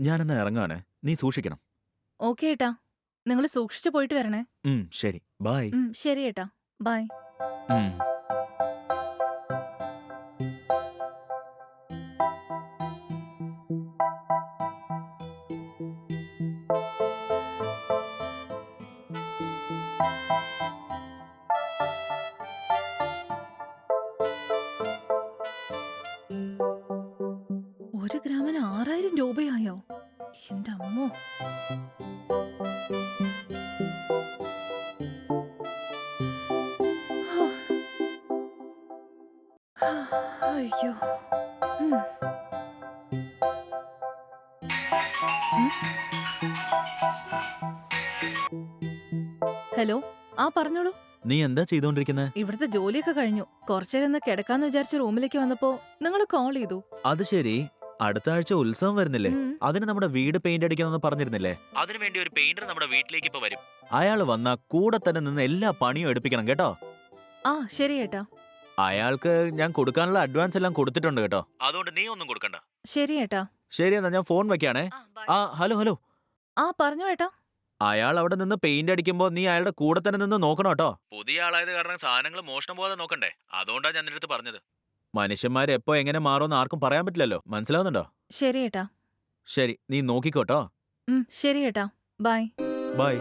ഞാനെന്നാ ഇറങ്ങാണ് നീ സൂക്ഷിക്കണം. ഓക്കെ ഏട്ടാ. നിങ്ങൾ സൂക്ഷിച്ചു പോയിട്ട് വരണേ. ഉം ശരി. ബൈ. ഉം, ശരി ഏട്ടാ. ബൈ. ഉം. അയ്യോ. ഹലോ ആ പറഞ്ഞോളൂ. നീ എന്താ ചെയ്തോണ്ടിരിക്കുന്നത് ഇവിടുത്തെ ജോലിയൊക്കെ കഴിഞ്ഞു. കുറച്ചേരം ഒന്ന് കിടക്കാന്ന് വിചാരിച്ച റൂമിലേക്ക് വന്നപ്പോ നിങ്ങൾ കോൾ ചെയ്തു. അത് ശരി. അടുത്ത ആഴ്ച ഉത്സവം വരുന്നില്ലേ. അതിന് നമ്മുടെ വീട് പെയിന്റ് അടിക്കണമെന്ന് പറഞ്ഞിരുന്നില്ലേ? അതിനു വേണ്ടി ഒരു പെയിന്റർ നമ്മുടെ വീട്ടിലേക്ക് ഇപ്പൊ വരും. അയാൾ വന്നാ കൂടെ തന്നെ നിന്ന് എല്ലാ പണിയും എടുപ്പിക്കണം കേട്ടോ? ആ ശരി ഏട്ടാ. അയാൾക്ക് ഞാൻ കൊടുക്കാനുള്ള അഡ്വാൻസ് എല്ലാം കൊടുത്തിട്ടുണ്ട് കേട്ടോ. അതുകൊണ്ട് നീ ഒന്നും കൊടുക്കണ്ട. ശരി ഏട്ടാ. ശരി എന്നാ ഞാൻ ഫോൺ വെക്കാണേ. ആ ഹലോ ഹലോ ആ പറഞ്ഞു ഏട്ടാ. അയാൾ അവിടെ നിന്ന് പെയിന്റ് അടിക്കുമ്പോ നീ അയാളുടെ കൂടെ തന്നെ നിന്ന് നോക്കണം കേട്ടോ പുതിയ ആളായത് കാരണം സാധനങ്ങൾ മോഷണം പോകാതെ നോക്കണ്ടേ? അതുകൊണ്ടാ ഞാൻ നിന്റെ അടുത്ത് പറഞ്ഞത്. മനുഷ്യന്മാർ എപ്പോ എങ്ങനെ മാറുമെന്ന് ആർക്കും പറയാൻ പറ്റില്ലല്ലോ. മനസ്സിലാവുന്നുണ്ടോ? ശരി ഏട്ടാ. ശരി നീ നോക്കിക്കോട്ടോ ഉം, ശരി ഏട്ടാ. ബൈ ബൈ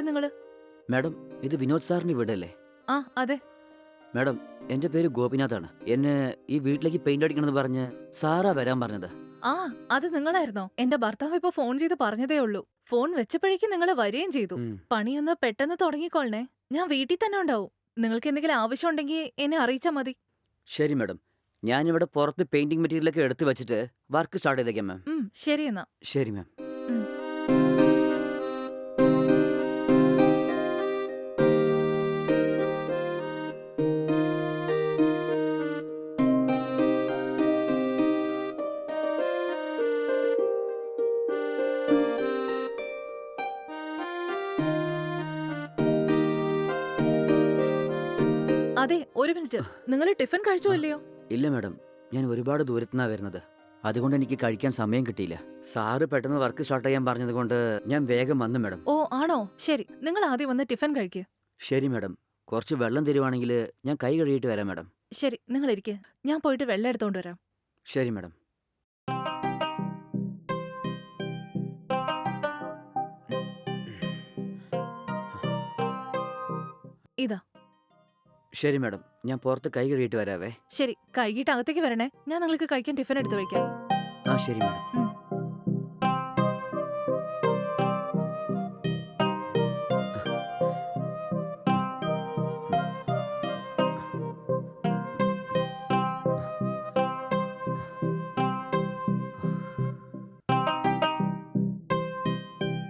ആരാ നിങ്ങൾ? മാഡം ഇത് വിനോദ് സാറിന്റെ വീടല്ലേ? ആ അതെ. മാഡം എന്റെ പേര് ഗോപിനാഥാണ്. എന്നെ ഈ വീട്ടിലേക്ക് പെയിന്റ് അടിക്കണമെന്ന് പറഞ്ഞ് സാറാ വരാൻ പറഞ്ഞത്. ആ അത് നിങ്ങളായിരുന്നോ? എന്റെ ഭർത്താവ് ഇപ്പൊ ഫോൺ ചെയ്ത് പറഞ്ഞതേ ഉള്ളൂ. ഫോൺ വെച്ചപ്പോഴേക്കും നിങ്ങൾ വരികയും ചെയ്തു. പണിയൊന്ന് പെട്ടെന്ന് തുടങ്ങിക്കോളണേ ഞാൻ വീട്ടിൽ തന്നെ ഉണ്ടാവും. നിങ്ങൾക്ക് എന്തെങ്കിലും ആവശ്യം ഉണ്ടെങ്കിൽ എന്നെ അറിയിച്ചാ മതി. ശരി മാഡം. ഞാനിവിടെ പുറത്ത് പെയിന്റിംഗ് മെറ്റീരിയലൊക്കെ എടുത്തു വെച്ചിട്ട് വർക്ക് സ്റ്റാർട്ട് ചെയ്തേക്കാം മാം. ശരി എന്നാ. ശരി മാം. അതെ ഒരു മിനിറ്റ്. നിങ്ങൾ ടിഫിൻ കഴിച്ചോ ഇല്ലയോ? ഇല്ല മാഡം. ഞാൻ ഒരുപാട് ദൂരത്തുനിന്നാ വരുന്നത്. അതുകൊണ്ട് എനിക്ക് കഴിക്കാൻ സമയം കിട്ടിയില്ല. സാറ് പെട്ടെന്ന് വർക്ക് സ്റ്റാർട്ട് ചെയ്യാൻ പറഞ്ഞത് കൊണ്ട് ഞാൻ വേഗം വന്നു മാഡം. ഓ ആണോ? ശരി. നിങ്ങൾ ആദ്യം വന്ന് ടിഫിൻ കഴിക്കുക ശരി മാഡം. കുറച്ച് വെള്ളം തരുവാണെങ്കിൽ ഞാൻ കൈ കഴുകിയിട്ട് വരാം മാഡം. ശരി നിങ്ങൾ ഇരിക്കുക ഞാൻ പോയിട്ട് വെള്ളം എടുത്തോണ്ട് വരാം. ശരി മാഡം. ഇതാ. ശരി മാഡം ഞാൻ പുറത്ത് കൈ കഴുകിയിട്ട് വരാവേ. ശരി കഴുകിയിട്ട് അകത്തേക്ക് വരണേ. ഞാൻ നിങ്ങൾക്ക് കഴിക്കാൻ ടിഫിൻ എടുത്ത് വയ്ക്കാം ആ ശരി മാഡം. ഉം.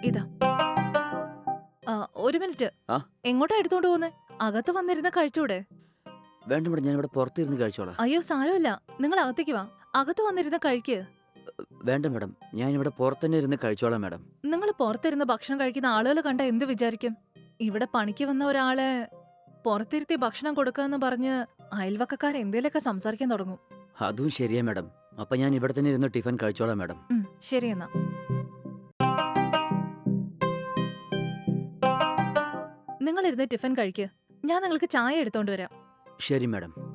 ഇതാ. ആ, ഒരു മിനിറ്റ്. ആ? എങ്ങോട്ടാ എടുത്തോണ്ട് പോകുന്നേ? അകത്ത് വന്നിരുന്ന് കഴിച്ചൂടെ? വേണ്ട മാഡം ഞാൻ ഇവിടെ പുറത്തിരുന്ന് കഴിച്ചോളാം. അയ്യോ സാരമില്ല. നിങ്ങൾ അകത്തേക്ക് വാ. അകത്ത് വന്നിരുന്ന കഴിക്ക്. വേണ്ട മേഡം ഞാൻ ഇവിടെ പുറത്തന്നെ ഇരുന്ന് കഴിച്ചോളാം മേഡം. നിങ്ങൾ പുറത്തിരുന്ന് ഭക്ഷണം കഴിക്കുന്ന ആളുകൾ കണ്ട എന്ത് വിചാരിക്കും? ഇവിടെ പണിക്ക് വന്ന ഒരാളെ പുറത്തിരുത്തി ഭക്ഷണം കൊടുക്കാന്ന് പറഞ്ഞ് അയൽവക്കക്കാർ എന്തേലൊക്കെ സംസാരിക്കാൻ തുടങ്ങും. അതും ശരിയാ മേഡം. അപ്പൊ ഞാൻ ഇവിടെ തന്നെ ഇരുന്ന് ടിഫിൻ കഴിച്ചോളാം മേഡം. ശരിയെന്നാ ശരി എന്നാ. നിങ്ങൾ ഇരുന്ന് ടിഫിൻ കഴിക്ക്. ഞാൻ നിങ്ങൾക്ക് ചായ എടുത്തോണ്ട് വരാം. ശരി മാഡം.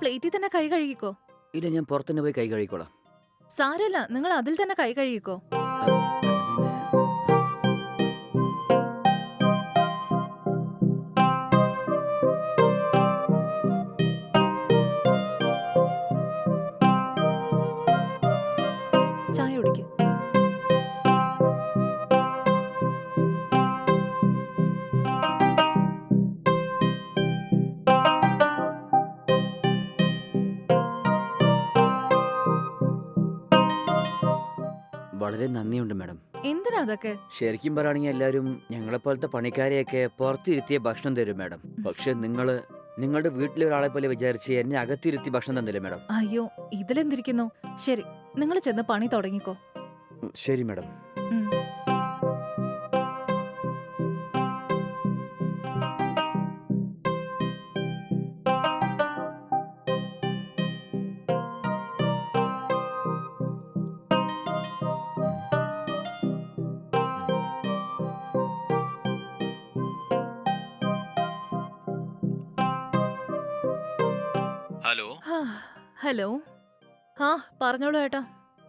പ്ലേറ്റിൽ തന്നെ കൈ കഴുകിക്കോ. ഇല്ല ഞാൻ പുറത്തുനിന്ന് പോയി കൈ കഴുകിക്കോളാം. സാരല്ല നിങ്ങൾ അതിൽ തന്നെ കൈ കഴുകിക്കോ. വളരെ നന്ദിയുണ്ട് മാഡം. എന്തിനാ അതൊക്കെ? ശരിക്കും പറയുകയാണെങ്കിൽ എല്ലാവരും ഞങ്ങളെപ്പോലത്തെ പണിക്കാരെയൊക്കെ പുറത്തിരുത്തിയ ഭക്ഷണം തരും മാഡം. പക്ഷെ നിങ്ങൾ നിങ്ങളുടെ വീട്ടിലെ ഒരാളെ പോലെ വിചാരിച്ച് എന്നെ അകത്തിരുത്തി ഭക്ഷണം തന്നില്ല മാഡം? അയ്യോ ഇതിലെന്തിരിക്കുന്നു? ശരി നിങ്ങൾ ചെന്ന് പണി തുടങ്ങിക്കോ. ശരി മാഡം. ഹലോ. ആ പറഞ്ഞോളൂ ഏട്ടാ.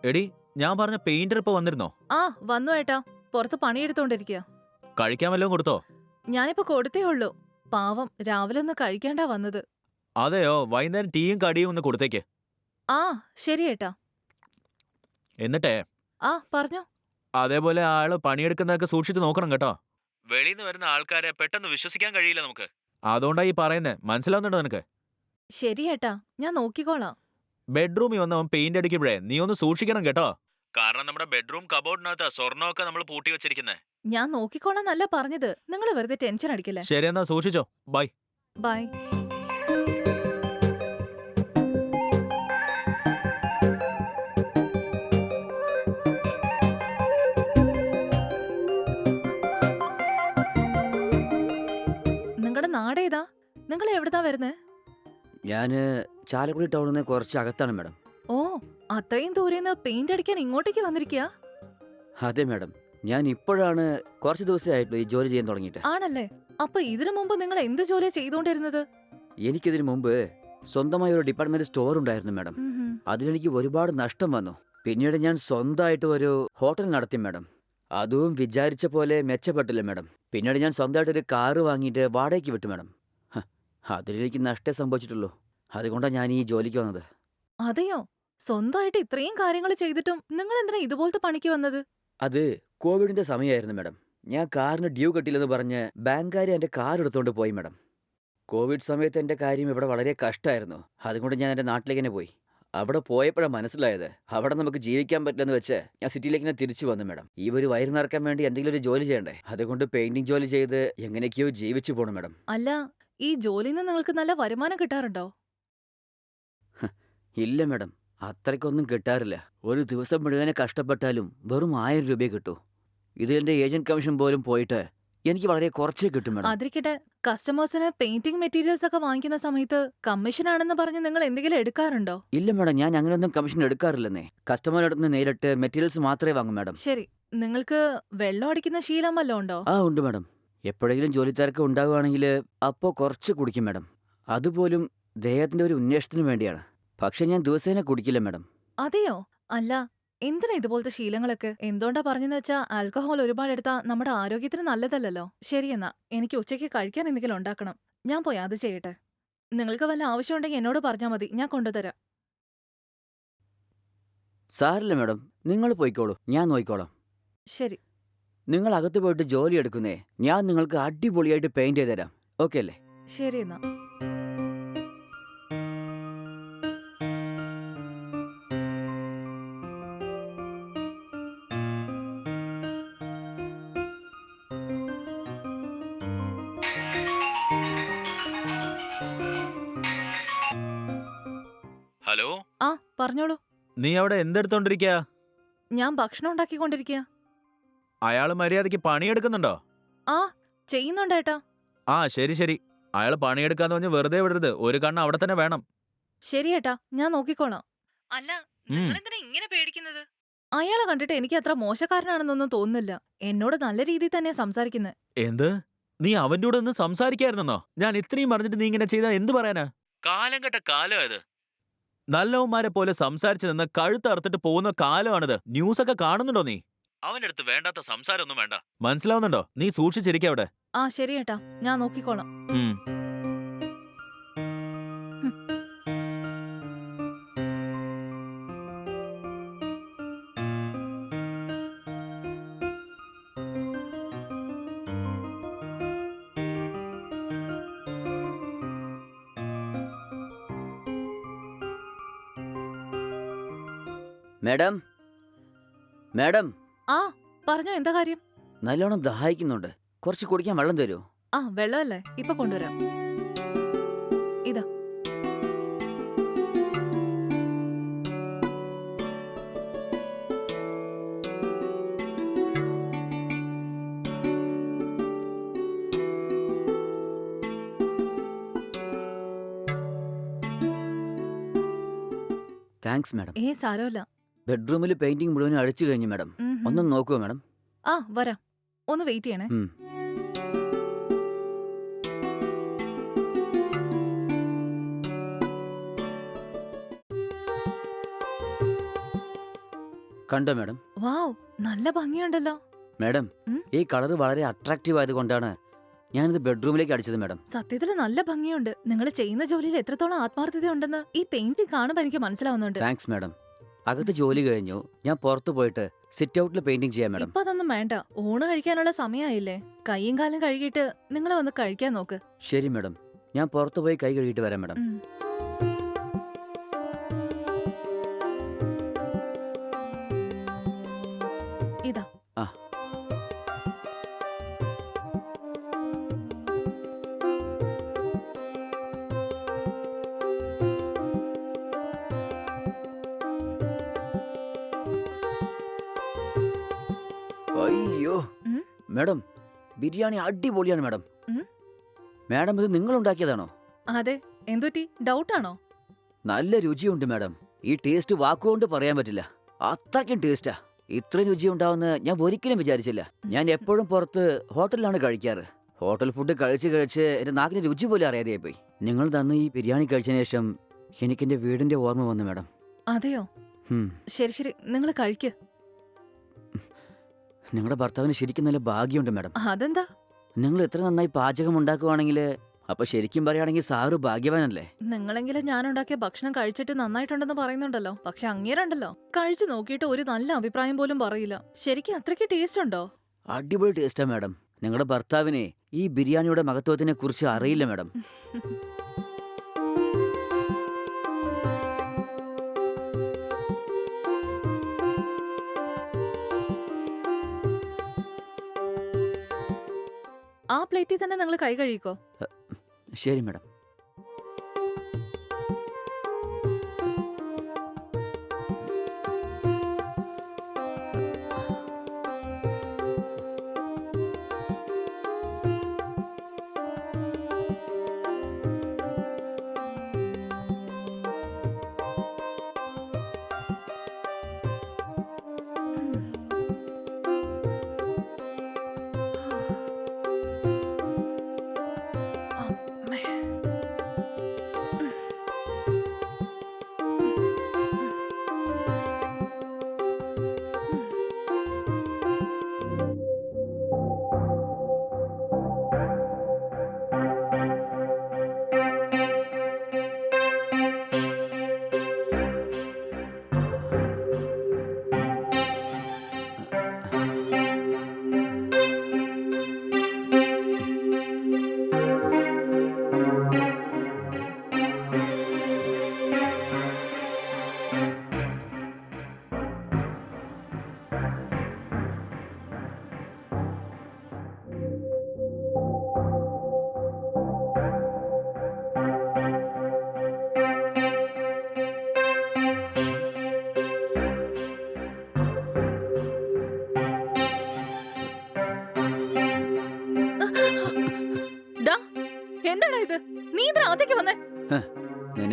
എടി ഞാൻ പറഞ്ഞ പെയിന്റർ ഇപ്പൊ വന്നിരുന്നോ? ആ വന്നു ഏട്ടാ. പുറത്ത് പണിയെടുത്തോണ്ടിരിക്കുക കഴിക്കാൻ വല്ലതും കൊടുത്തോ? ഞാനിപ്പോ കൊടുത്തേ ഉള്ളൂ. പാവം രാവിലെ ഒന്ന് കഴിക്കേണ്ടാ വന്നത്. അതെയോ വൈകുന്നേരം ടീയും കടിയും ഒന്ന് കൊടുത്തേക്ക്. ആ ശരി ഏട്ടാ. എന്നിട്ടേ? ആ പറഞ്ഞോ. അതേപോലെ ആൾ പണിയെടുക്കുന്നതൊക്കെ സൂക്ഷിച്ചു നോക്കണം കേട്ടോ. വെളിയിൽ നിന്ന് വരുന്ന ആൾക്കാരെ പെട്ടെന്ന് വിശ്വസിക്കാൻ കഴിയില്ല നമുക്ക്. അതുകൊണ്ടാ ഈ പറയുന്നത് മനസ്സിലാവുന്നുണ്ടോ നിനക്ക്? ശരി ഏട്ടാ ഞാൻ നോക്കിക്കോളാം. ബെഡ്റൂമിൽ വന്ന് അവൻ പെയിന്റ് അടിക്കുമ്പോഴേ നീ ഒന്ന് സൂക്ഷിക്കണം കേട്ടോ. കാരണം നമ്മുടെ ബെഡ്റൂം കബോർഡിനകത്ത് സ്വർണമൊക്കെ നമ്മൾ പൂട്ടി വെച്ചിരിക്കുന്നത് ഞാൻ നോക്കിക്കോളാം നല്ല പറഞ്ഞത്. നിങ്ങൾ വെറുതെ ടെൻഷൻ അടിക്കില്ല. ശരി എന്നാ സൂക്ഷിച്ചോ. ബൈ ബൈ നിങ്ങളുടെ നാടേതാ? നിങ്ങൾ എവിടുന്നാ വരുന്നത് ഞാൻ ചാലക്കുടി ടൗണിൽ നിന്ന് കുറച്ച് അകത്താണ് മാഡം. ഓ അത്രയും ദൂരെന്ന് പെയിന്റ് അടിക്കാൻ ഇങ്ങോട്ടേക്ക് വന്നിരിക്കുക അതെ മാഡം. ഞാൻ ഇപ്പോഴാണ് കുറച്ച് ദിവസമായിട്ട് ഈ ജോലി ചെയ്യാൻ തുടങ്ങിയിട്ട്. ആണല്ലേ. അപ്പൊ ഇതിനു മുമ്പ് നിങ്ങൾ എന്ത് ജോലിയാ ചെയ്തുകൊണ്ടിരുന്നത് എനിക്കിതിനു മുമ്പ് സ്വന്തമായി ഒരു ഡിപ്പാർട്ട്മെന്റ് സ്റ്റോർ ഉണ്ടായിരുന്നു മാഡം. അതിലെനിക്ക് ഒരുപാട് നഷ്ടം വന്നു. പിന്നീട് ഞാൻ സ്വന്തമായിട്ട് ഒരു ഹോട്ടൽ നടത്തി മാഡം. അതും വിചാരിച്ച പോലെ മെച്ചപ്പെട്ടില്ല മാഡം. പിന്നീട് ഞാൻ സ്വന്തമായിട്ട് ഒരു കാറ് വാങ്ങിയിട്ട് വാടകയ്ക്ക് വിട്ടു മാഡം. അതിലെനിക്ക് നഷ്ടേ സംഭവിച്ചിട്ടുള്ളൂ. അതുകൊണ്ടാണ് ഞാൻ ഈ ജോലിക്ക് വന്നത്. അതെയോ? സ്വന്തമായിട്ട് ഇത്രയും കാര്യങ്ങൾ ചെയ്തിട്ടും നിങ്ങൾ എന്തിനാ ഇതുപോലത്തെ പണിക്ക് വന്നത്? അത് കോവിഡിന്റെ സമയമായിരുന്നു മാഡം. ഞാൻ കാറിന് ഡ്യൂ കെട്ടില്ലെന്ന് പറഞ്ഞ് ബാങ്കുകാർ എന്റെ കാർ എടുത്തുകൊണ്ട് പോയി മാഡം. കോവിഡ് സമയത്ത് എന്റെ കാര്യം ഇവിടെ വളരെ കഷ്ടമായിരുന്നു അതുകൊണ്ട് ഞാൻ എന്റെ നാട്ടിലേക്ക് തന്നെ പോയി. അവിടെ പോയപ്പോഴാണ് മനസ്സിലായത്. അവിടെ നമുക്ക് ജീവിക്കാൻ പറ്റില്ലെന്ന് വെച്ച് ഞാൻ സിറ്റിയിലേക്ക് തന്നെ തിരിച്ചു വന്നു മാഡം. ഈ ഒരു വയറ് നിറക്കാൻ വേണ്ടി എന്തെങ്കിലും ഒരു ജോലി ചെയ്യണ്ടേ? അതുകൊണ്ട് പെയിന്റിംഗ് ജോലി ചെയ്ത് എങ്ങനെയൊക്കെയോ ജീവിച്ചു പോണു മാഡം. അല്ല ഈ ജോലിയിൽ നിന്ന് നിങ്ങൾക്ക് നല്ല വരുമാനം കിട്ടാറുണ്ടോ? ഇല്ല മാഡം അത്രയ്ക്കൊന്നും കിട്ടാറില്ല. ഒരു ദിവസം മുഴുവനെ കഷ്ടപ്പെട്ടാലും വെറും ആയിരം രൂപയെ കിട്ടൂ. ഇത് എന്റെ ഏജന്റ് കമ്മീഷൻ പോലും പോയിട്ട് എനിക്ക് വളരെ കുറച്ചേ കിട്ടും മാഡം. അതിരിക്കട്ടെ കസ്റ്റമേഴ്സിന് പെയിന്റിംഗ് മെറ്റീരിയൽസ് ഒക്കെ വാങ്ങിക്കുന്ന സമയത്ത് കമ്മീഷൻ ആണെന്ന് പറഞ്ഞ് നിങ്ങൾ എന്തെങ്കിലും എടുക്കാറുണ്ടോ? ഇല്ല മാഡം ഞാൻ അങ്ങനെയൊന്നും കമ്മീഷൻ എടുക്കാറില്ലെന്നേ. കസ്റ്റമറുടെ അടുത്ത് നേരിട്ട് മെറ്റീരിയൽസ് മാത്രമേ വാങ്ങും മാഡം. ശരി നിങ്ങൾക്ക് വെള്ളം അടിക്കുന്ന ശീലം വല്ലതും ഉണ്ടോ? ആ ഉണ്ട് മാഡം. എപ്പോഴെങ്കിലും ജോലി തിരക്ക് ഉണ്ടാവുകയാണെങ്കിൽ അപ്പോൾ കുറച്ച് കുടിക്കും മാഡം. അതുപോലും ദേഹത്തിന്റെ ഒരു ഉന്മേഷത്തിന് വേണ്ടിയാണ്. പക്ഷെ ഞാൻ ദിവസേന കുടിക്കില്ല മാഡം. അതെയോ? അല്ല എന്തിനാ ഇതുപോലത്തെ ശീലങ്ങളൊക്കെ? എന്തുകൊണ്ടാ പറഞ്ഞെന്ന് വെച്ചാ ആൽക്കഹോൾ ഒരുപാട് എടുത്താ നമ്മുടെ ആരോഗ്യത്തിന് നല്ലതല്ലല്ലോ. ശരിയെന്നാ എനിക്ക് ഉച്ചയ്ക്ക് കഴിക്കാൻ എന്തെങ്കിലും ഉണ്ടാക്കണം. ഞാൻ പോയി അത് ചെയ്യട്ടെ. നിങ്ങൾക്ക് വല്ല ആവശ്യമുണ്ടെങ്കിൽ എന്നോട് പറഞ്ഞാൽ മതി ഞാൻ കൊണ്ടുതരാം. സാറില്ല മാഡം. നിങ്ങൾ പോയിക്കോളൂ. ഞാൻ നോക്കിക്കോളാം ശരി. നിങ്ങൾ അകത്ത് പോയിട്ട് ജോലി എടുക്കുന്നേ. ഞാൻ നിങ്ങൾക്ക് അടിപൊളിയായിട്ട് പെയിന്റ് ചെയ്ത് തരാം ഓക്കെ അല്ലേ? ശരി എന്നാ. പറഞ്ഞോളൂ. നീ അവിടെ എന്തെടുത്തോണ്ടിരിക്കുക ഞാൻ ഭക്ഷണം ഉണ്ടാക്കിക്കൊണ്ടിരിക്കുക അയാൾ മര്യാദയ്ക്ക് പണിയെടുക്കുന്നുണ്ടോ? ആ ചെയ്യുന്നുണ്ടേട്ടാ ആ ശരി ശരി. അയാൾ പണിയെടുക്കാന്ന് പറഞ്ഞ് വെറുതെ വിടരുത്. ഒരു കണ്ണ് അവിടെ തന്നെ വേണം. ശരി ഏട്ടാ ഞാൻ നോക്കിക്കോളാം. അല്ല. നിങ്ങളെന്തിനാ ഇങ്ങനെ പേടിക്കുന്നത്? അയാളെ കണ്ടിട്ട് എനിക്ക് അത്ര മോശക്കാരനാണെന്നൊന്നും തോന്നുന്നില്ല. എന്നോട് നല്ല രീതിയിൽ തന്നെ സംസാരിക്കുന്നത് എന്ത്? നീ അവന്റെ കൂടെ ഒന്ന് സംസാരിക്കായിരുന്നോ ഞാൻ ഇത്രയും പറഞ്ഞിട്ട് നീ ഇങ്ങനെ ചെയ്താ എന്ത് പറയാനാ? കാലം കേട്ട കാലം ഇത് നല്ലവന്മാരെ പോലെ സംസാരിച്ചു നിന്ന് കഴുത്ത് അറുത്തിട്ട് പോകുന്ന കാലമാണിത്. ന്യൂസ് ഒക്കെ കാണുന്നുണ്ടോ നീ? അവന്റെ അടുത്ത് വേണ്ടാത്ത സംസാരമൊന്നും വേണ്ട. മനസ്സിലാവുന്നുണ്ടോ? നീ സൂക്ഷിച്ചിരിക്കവിടെ ആ ശരി ഏട്ടാ ഞാൻ നോക്കിക്കോളാം. മാഡം? മാഡം? ആ പറഞ്ഞോ എന്താ കാര്യം? നല്ലോണം ദാഹിക്കുന്നുണ്ട്. കുറച്ച് കുടിക്കാൻ വെള്ളം തരുമോ ആ വെള്ളമല്ലേ? ഇപ്പൊ കൊണ്ടുവരാം. ഇതാ. Thanks madam. ഏ സാരമില്ല. ബെഡ്റൂമിൽ പെയിന്റിംഗ് മുഴുവൻ അഴിച്ചു കഴിഞ്ഞു മാഡം ഒന്ന് നോക്കുമോ മാഡം ആ വരാം. ഒന്ന് വെയിറ്റ് ചെയ്യണേ. ഉം. കണ്ടോ മാഡം വാവ് നല്ല ഭംഗിയുണ്ടല്ലോ. മാഡം ഉം? ഈ കളർ വളരെ അട്രാക്റ്റീവ് ആയതുകൊണ്ടാണ് ഞാനിത് ബെഡ്റൂമിലേക്ക് അടിച്ചത് മാഡം സത്യത്തിൽ നല്ല ഭംഗിയുണ്ട്. നിങ്ങൾ ചെയ്യുന്ന ജോലിയിൽ എത്രത്തോളം ആത്മാർത്ഥത ഉണ്ടെന്ന് ഈ പെയിന്റിംഗ് കാണുമ്പോൾ എനിക്ക് മനസ്സിലാവുന്നുണ്ട്. താങ്ക്സ് മാഡം അകത്ത് ജോലി കഴിഞ്ഞു. ഞാൻ പുറത്തു പോയിട്ട് സിറ്റ് ഔട്ടിൽ പെയിന്റിംഗ് ചെയ്യാം മാഡം ഇപ്പൊ അതൊന്നും വേണ്ട. ഊണ് കഴിക്കാനുള്ള സമയമായില്ലേ കൈയും കാലും കഴുകിയിട്ട് നിങ്ങൾ വന്ന് കഴിക്കാൻ നോക്ക്. ശരി മാഡം ഞാൻ പുറത്തു പോയി കൈ കഴുകിട്ട് വരാം മാഡം ഉം. ഇതാ. മാഡം ബിരിയാണി അടിപൊളിയാണ് മാഡം. ഉം? മാഡം ഇത് നിങ്ങൾ ഉണ്ടാക്കിയതാണോ അതെ എന്തുറ്റി ഡൗട്ടാണോ? നല്ല രുചിയുണ്ട് മാഡം. ഈ ടേസ്റ്റ് വാക്കുകൊണ്ട് പറയാൻ പറ്റില്ല. അത്രയ്ക്കും ടേസ്റ്റാ. ഇത്ര രുചി ഉണ്ടാവുന്ന ഞാൻ ഒരിക്കലും വിചാരിച്ചില്ല. ഞാൻ എപ്പോഴും പുറത്ത് ഹോട്ടലിലാണ് കഴിക്കാറ്. ഹോട്ടൽ ഫുഡ് കഴിച്ച് കഴിച്ച് എന്റെ നാക്കിന് രുചി പോലും അറിയാതെ പോയി നിങ്ങൾ തന്ന ഈ ബിരിയാണി കഴിച്ചതിന് ശേഷം എനിക്ക് എന്റെ വീടിന്റെ ഓർമ്മ വന്നു മാഡം. അതെയോ? ഹും. ശരി ശരി. നിങ്ങൾ കഴിക്ക്. നിങ്ങളുടെ ഭർത്താവിന് ശരിക്കും നല്ല ഭാഗ്യമുണ്ട് മാഡം. അതെന്താ? നിങ്ങൾ എത്ര നന്നായി പാചകം ഉണ്ടാക്കുവാണെങ്കിൽ അപ്പൊ ശരിക്കും പറയുകയാണെങ്കിൽ സാറ് ഭാഗ്യവാനല്ലേ? നിങ്ങളെങ്കിലും ഞാൻ ഉണ്ടാക്കിയ ഭക്ഷണം കഴിച്ചിട്ട് നന്നായിട്ടുണ്ടെന്ന് പറയുന്നുണ്ടല്ലോ. പക്ഷെ അങ്ങേരുണ്ടല്ലോ. കഴിച്ചു നോക്കിയിട്ട് ഒരു നല്ല അഭിപ്രായം പോലും പറയില്ല. ശരിക്കും അത്രയ്ക്ക് ടേസ്റ്റ് ഉണ്ടോ? അടിപൊളി ടേസ്റ്റാ മാഡം. നിങ്ങളുടെ ഭർത്താവിനെ ഈ ബിരിയാണിയുടെ മഹത്വത്തിനെ കുറിച്ച് അറിയില്ല മാഡം. ആ പ്ലേറ്റിൽ തന്നെ നിങ്ങൾ കൈ കഴിക്കോ ശരി മാഡം.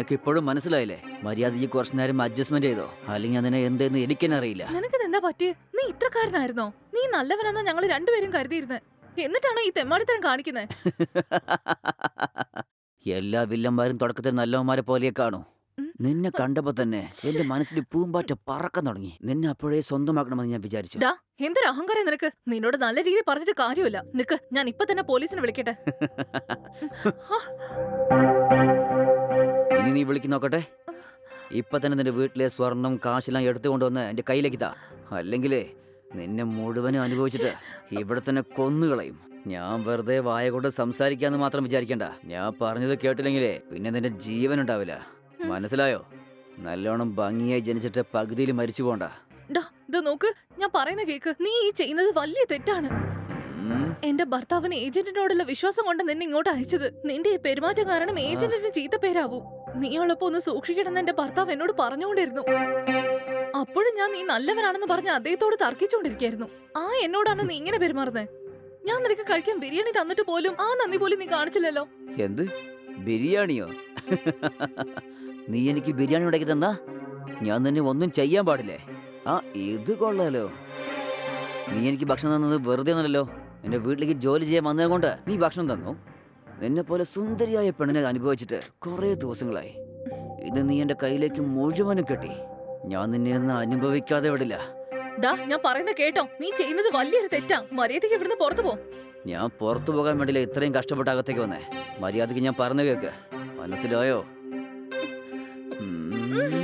നിനക്ക് ഇപ്പോഴും മനസ്സിലായില്ലേ? മര്യാദ ഈ കുറച്ചു നേരം അഡ്ജസ്റ്റ്മെന്റ് ചെയ്തോ? അല്ലെങ്കിൽ അതിനെ എന്തെന്ന് എനിക്കെന്നെ അറിയില്ല നിനക്ക് എന്താ പറ്റി നീ ഇത്രക്കാരനായിരുന്നോ? നീ നല്ലവനെന്നാ ഞങ്ങൾ രണ്ടുപേരും കരുതിയിരുന്നത് എന്നിട്ടാണോ ഈ തെമ്മാടിത്തരം കാണിക്കുന്നത് എല്ലാ വില്ലന്മാരും തുടക്കത്തിൽ നല്ലവന്മാരെ പോലെ കാണൂ. നിന്നെ കണ്ടപ്പോ തന്നെ എന്റെ മനസ്സിൽ പൂമ്പാറ്റ പറക്കാൻ തുടങ്ങി. നിന്നെ അപ്പോഴേ സ്വന്തമാക്കണമെന്ന് ഞാൻ വിചാരിച്ചു. ഡാ എന്തൊരു അഹങ്കാരം നിനക്ക്? നിന്നോട് നല്ല രീതിയിൽ പറഞ്ഞിട്ട് കാര്യമില്ല. നിക്ക് ഞാൻ ഇപ്പൊ തന്നെ പോലീസിനെ വിളിക്കട്ടെ. ഇനി നീ വിളിക്ക് നോക്കട്ടെ. ഇപ്പൊ തന്നെ നിന്റെ വീട്ടിലെ സ്വർണം കാശെല്ലാം എടുത്തുകൊണ്ടുവന്ന് എന്റെ കയ്യിലേക്ക് താ അല്ലെങ്കിൽ നിന്നെ മുഴുവനും അനുഭവിച്ചിട്ട് ഇവിടെ തന്നെ കൊന്നുകളയും ഞാൻ വെറുതെ വായ കൊണ്ട് സംസാരിക്കാന്ന് മാത്രം വിചാരിക്കണ്ട. ഞാൻ പറഞ്ഞത് കേട്ടില്ലെങ്കിലേ പിന്നെ നിന്റെ ജീവൻ ഉണ്ടാവില്ല. മനസ്സിലായോ? നല്ലോണം ഭംഗിയായി ജനിച്ചിട്ട് പകുതിയിൽ മരിച്ചു പോണ്ട. ഇത് നോക്ക് ഞാൻ പറയുന്ന കേക്ക്. നീ ഈ ചെയ്യുന്നത് വലിയ തെറ്റാണ്. എന്റെ ഭർത്താവിന് ഏജന്റിനോടുള്ള വിശ്വാസം കൊണ്ട് നിന്നെ ഇങ്ങോട്ട് അയച്ചത്. നിന്റെ ഈ പെരുമാറ്റം കാരണം ഏജന്റിന് ചീത്ത പേരാവും. നീ ഉള്ളപ്പോ ഒന്ന് സൂക്ഷിക്കണമെന്ന് എന്റെ ഭർത്താവ് എന്നോട് പറഞ്ഞുകൊണ്ടിരുന്നു. അപ്പോഴും ഞാൻ നീ നല്ലവനാണെന്ന് പറഞ്ഞ് അദ്ദേഹത്തോട് തർക്കിച്ചുകൊണ്ടിരിക്കായിരുന്നു. ആ എന്നോടാണോ നീ ഇങ്ങനെ പെരുമാറുന്നത് ഞാൻ നിനക്ക് കഴിക്കാൻ ബിരിയാണി തന്നിട്ട് പോലും ആ നന്ദി പോലും നീ കാണിച്ചില്ലല്ലോ. എന്ത്? ബിരിയാണിയോ? നീ എനിക്ക് ബിരിയാണി ഉണ്ടാക്കി തന്നാ? ഞാൻ നിന്നെ ഒന്നും ചെയ്യാൻ പാടില്ലേ? ആ ഇത് കൊള്ളാലോ. നീ എനിക്ക് ഭക്ഷണം തന്നത് വെറുതെ ഒന്നല്ലോ എന്റെ വീട്ടിലേക്ക് ജോലി ചെയ്യാൻ വന്നത് കൊണ്ട് നീ ഭക്ഷണം തന്നു. നിന്നെ പോലെ സുന്ദരിയായ പെണ്ണിനെ അനുഭവിച്ചിട്ട് കുറേ ദിവസങ്ങളായി. ഇത് നീ എന്റെ കയ്യിലേക്ക് മുഴുവനും കെട്ടി. ഞാൻ നിന്നെ ഒന്ന് അനുഭവിക്കാതെ വിടില്ല. ഡാ ഞാൻ പറയുന്ന കേട്ടോ. നീ ചെയ്യുന്നത് വലിയൊരു തെറ്റാ. മര്യാദയ്ക്ക് ഇവിടുന്ന് പുറത്തു പോ. ഞാൻ പുറത്തു പോകാൻ വേണ്ടിയില്ല ഇത്രയും കഷ്ടപ്പെട്ട് അകത്തേക്ക് വന്നേ. മര്യാദയ്ക്ക് ഞാൻ പറഞ്ഞു കേക്ക്. മനസ്സിലായോ? ഉം.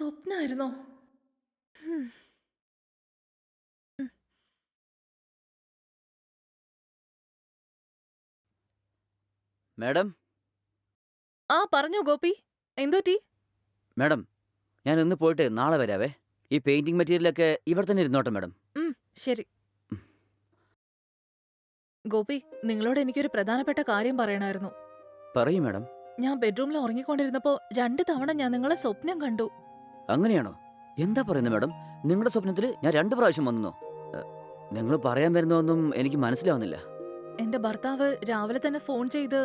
സ്വപ്നായിരുന്നോ? ഹും. മാഡം? ആ പറഞ്ഞോ ഗോപി. എന്തോറ്റി മാഡം ഞാൻ ഒന്ന് പോയിട്ട് നാളെ വരാവേ. ഈ പെയിന്റിംഗ് മെറ്റീരിയലൊക്കെ ഇവിടെ തന്നെ ഇരുന്നോട്ടെ മാഡം. ശരി. ഗോപി നിങ്ങളോട് എനിക്കൊരു പ്രധാനപ്പെട്ട കാര്യം പറയണമായിരുന്നു. പറയൂ മാഡം. ഞാൻ ബെഡ്റൂമിൽ ഉറങ്ങിക്കൊണ്ടിരുന്നപ്പോ രണ്ട് തവണ ഞാൻ നിങ്ങളെ സ്വപ്നം കണ്ടു. അങ്ങനെയാണോ? എന്താ പറയുന്നത് മാഡം? നിങ്ങളുടെ സ്വപ്നത്തിൽ ഞാൻ രണ്ട് പ്രാവശ്യം വന്നോ നിങ്ങൾ പറയാൻ വരുന്നതൊന്നും എനിക്ക് മനസ്സിലാവുന്നില്ല. എന്റെ ഭർത്താവ് രാവിലെ തന്നെ ഫോൺ ചെയ്ത്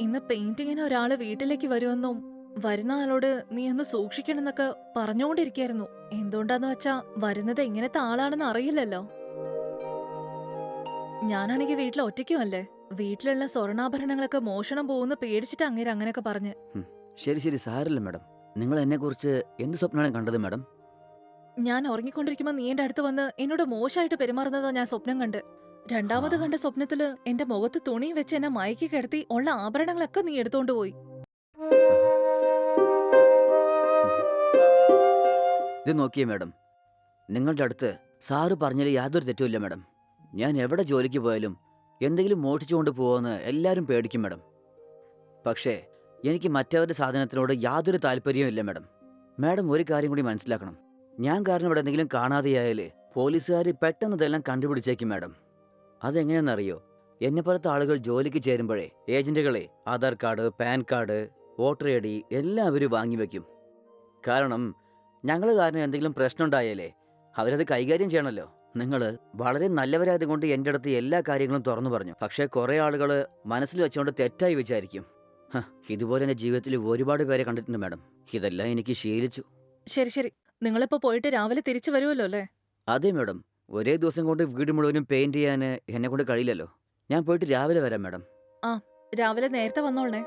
ഇന്ന് പെയിന്റിങ്ങിന് ഒരാൾ വീട്ടിലേക്ക് വരുമെന്നും വരുന്ന ആളോട് നീ ഒന്ന് സൂക്ഷിക്കണമെന്നൊക്കെ പറഞ്ഞുകൊണ്ടിരിക്കായിരുന്നു എന്തുകൊണ്ടാന്ന് വെച്ചാ വരുന്നത് എങ്ങനത്തെ ആളാണെന്ന് അറിയില്ലല്ലോ. ഞാനാണെങ്കിൽ വീട്ടിൽ ഒറ്റയ്ക്കുമല്ലേ? വീട്ടിലുള്ള സ്വർണാഭരണങ്ങളൊക്കെ മോഷണം പോകുന്ന പേടിച്ചിട്ട് അങ്ങേര് അങ്ങനെയൊക്കെ പറഞ്ഞ്. ശരി ശരി സാരല്ല മാഡം. നിങ്ങൾ എന്നെക്കുറിച്ച് എന്ത് സ്വപ്നമാണ് കണ്ടത് മാഡം? ഞാൻ ഉറങ്ങിക്കൊണ്ടിരിക്കുമ്പോ നീ എന്റെ അടുത്ത് വന്ന് എന്നോട് മോശമായിട്ട് പെരുമാറുന്നതാ ഞാൻ സ്വപ്നം കണ്ട്. രണ്ടാമത് കണ്ട സ്വപ്നത്തിൽ എന്റെ മുഖത്ത് തുണി വെച്ച് എന്നെ മയക്കി കിടത്തി ഉള്ള ആഭരണങ്ങളൊക്കെ നീ എടുത്തോണ്ട് പോയി. ഇത് നോക്കിയേ മാഡം. നിങ്ങളുടെ അടുത്ത് സാറ് പറഞ്ഞതിൽ യാതൊരു തെറ്റുമില്ല മാഡം. ഞാൻ എവിടെ ജോലിക്ക് പോയാലും എന്തെങ്കിലും മോഷ്ടിച്ചുകൊണ്ട് പോകുമെന്ന് എല്ലാരും പേടിക്കും മാഡം. പക്ഷേ എനിക്ക് മറ്റവരുടെ സാധനത്തിനോട് യാതൊരു താല്പര്യവും ഇല്ല മാഡം. മാഡം ഒരു കാര്യം കൂടി മനസ്സിലാക്കണം. ഞാൻ കാരണം ഇവിടെ എന്തെങ്കിലും കാണാതെയായാൽ പോലീസുകാർ പെട്ടെന്ന് ഇതെല്ലാം കണ്ടുപിടിച്ചേക്കും മാഡം. അതെങ്ങനെയാണെന്നറിയോ? എന്നെപ്പോലത്തെ ആളുകൾ ജോലിക്ക് ചേരുമ്പോഴേ ഏജന്റുകളെ Aadhaar card PAN card voter I D എല്ലാം അവർ വാങ്ങി വയ്ക്കും കാരണം ഞങ്ങൾ കാരണം എന്തെങ്കിലും പ്രശ്നം ഉണ്ടായാലേ അവരത് കൈകാര്യം ചെയ്യണമല്ലോ. നിങ്ങൾ വളരെ നല്ലവരായതുകൊണ്ട് എന്റെ അടുത്ത് എല്ലാ കാര്യങ്ങളും തുറന്നു പറഞ്ഞു. പക്ഷേ കുറേ ആളുകൾ മനസ്സിൽ വെച്ചുകൊണ്ട് തെറ്റായി വിചാരിക്കും. ഇതുപോലെ എന്റെ ജീവിതത്തിൽ ഒരുപാട് പേരെ കണ്ടിട്ടുണ്ട് മാഡം. ഇതെല്ലാം എനിക്ക് ശീലിച്ചു. ശരി ശരി. നിങ്ങളിപ്പോ പോയിട്ട് രാവിലെ തിരിച്ചു വരുമല്ലോ അല്ലേ? അതെ മാഡം. ഒരേ ദിവസം കൊണ്ട് വീട് മുഴുവനും പെയിന്റ് ചെയ്യാൻ എന്നെ കൊണ്ട് കഴിയില്ലല്ലോ. ഞാൻ പോയിട്ട് രാവിലെ വരാം മാഡം. രാവിലെ നേരത്തെ വന്നോളണേ.